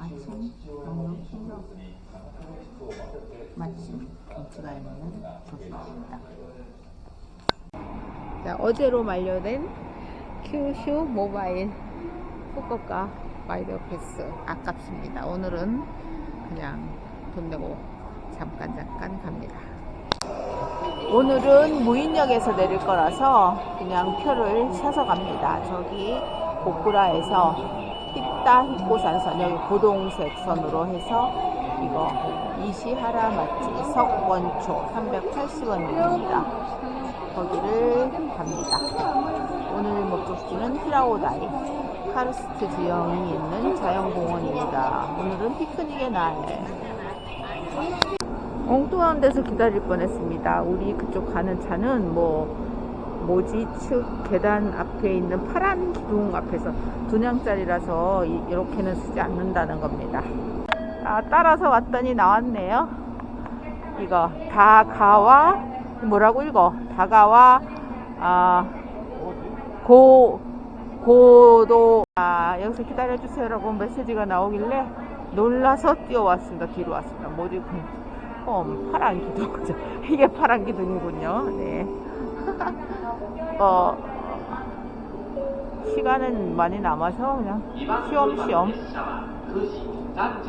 아침 영양실로 마침 경치가 있는 곳입니다. 자, 어제로 만료된 큐슈 모바일 후쿠오카 와이드 패스 아깝습니다. 오늘은 그냥 돈 내고 잠깐 잠깐 갑니다. 오늘은 무인역에서 내릴 거라서 그냥 표를 사서 갑니다. 저기 고쿠라에서 히코산선 여기 고동색 선으로 해서 이거 이시하라 맛집 석원초 380원입니다. 거기를 갑니다. 오늘 목적지는 히라오다이 카르스트 지형이 있는 자연공원입니다. 오늘은 피크닉의 날. 엉뚱한 데서 기다릴 뻔했습니다. 우리 그쪽 가는 차는 뭐 모지 측 계단 앞에 있는 파란 기둥 앞에서 두 냥짜리라서 이- 이렇게는 쓰지 않는다는 겁니다. 아, 따라서 왔더니 나왔네요. 이거 다가와 뭐라고 읽어? 다가와 아, 고 고도 아, 여기서 기다려 주세요라고 메시지가 나오길래 놀라서 뛰어왔습니다. 뒤로 왔습니다. 그 어, 파란 기둥이죠. 이게 파란 기둥이군요. 네. 어, 시간은 많이 남아서 그냥 시험시험.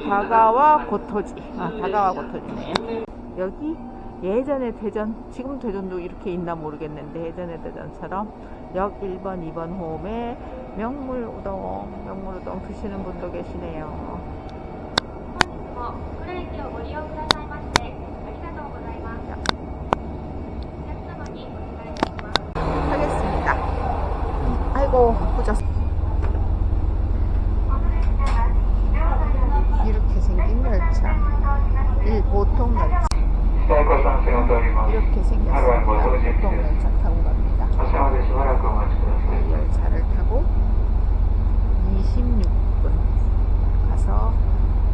다가와 고토지. 아 다가와 고토지네요 여기 예전에 대전 지금 대전도 이렇게 있나 모르겠는데 예전에 대전처럼 역 1번 2번 호에 명물 우동 명물 우동 드시는 분도 계시네요. 어, 그래, 바꿔 보자. 이렇게 생긴 열차. 이 보통 열차. 이렇게 생겼습니다. 보통 열차 타고 갑니다. 이 열차를 타고 26분 가서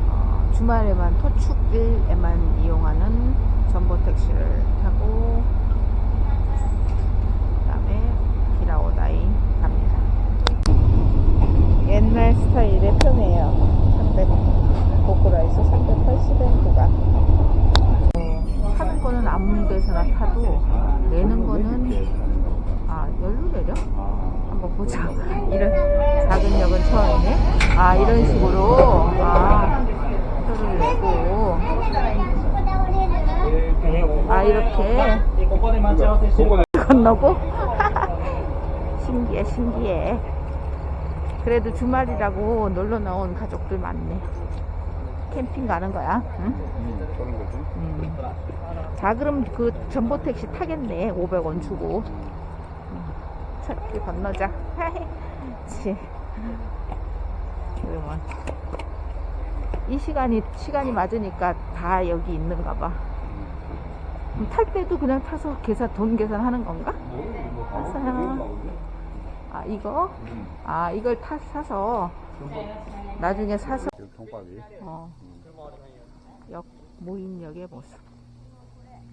어, 주말에만 토축일에만 이용하는 스타일의 표네요. 300 고쿠라에서 380엔 구간. 어, 타는 거는 아무 데서나 타도 내는 거는 아 열로 내려? 한번 보자. 이런 작은 역은 처음이네. 아 이런 식으로 아 표를 내고 아 이렇게 건너고 신기해 신기해. 그래도 주말이라고 놀러 나온 가족들 많네. 캠핑 가는 거야. 응? 음. 자 그럼 그 전보 택시 타겠네. 500원 주고. 저렇게 건너자. 치. 그러면 이 시간이 시간이 맞으니까 다 여기 있는가 봐. 탈 때도 그냥 타서 계산 돈 계산하는 건가? 알았어요. 아 이거? 아 이걸 타 사서 나중에 사서 통밥이 어, 역 모임역의 모습.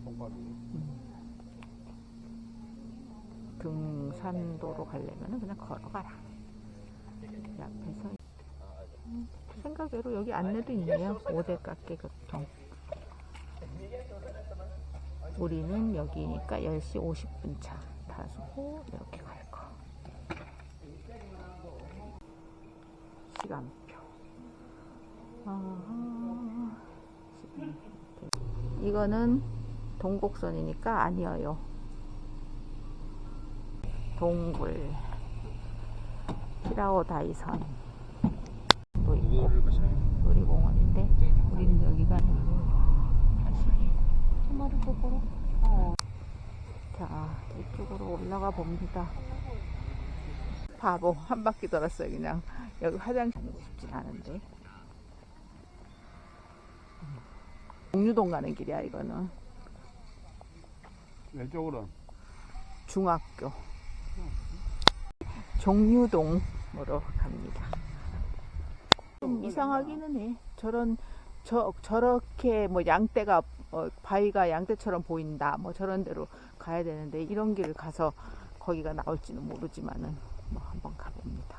통밥이 등산도로 가려면 그냥 걸어가라. 이 앞에서 음, 생각외로 여기 안내도 있네요. 5대 깎기 교통. 우리는 여기니까 10시 50분 차 타고 이렇게 갈 거. 시간표. 이거는 동곡선이니까 아니어요. 동굴 히라오 다이선 또 있고 놀이공원인데 우리는 여기가 보고 어. 자 이쪽으로 올라가 봅니다 바보 한 바퀴 돌았어요 그냥 여기 화장실 가고 싶진 않은데 공유동 가는 길이야 이거는 왼쪽으로 중학교 종류동으로 갑니다. 좀 이상하기는 해. 저런 저 저렇게 뭐 양떼가 어, 바위가 양떼처럼 보인다. 뭐 저런 데로 가야 되는데 이런 길을 가서 거기가 나올지는 모르지만은 뭐 한번 가봅니다.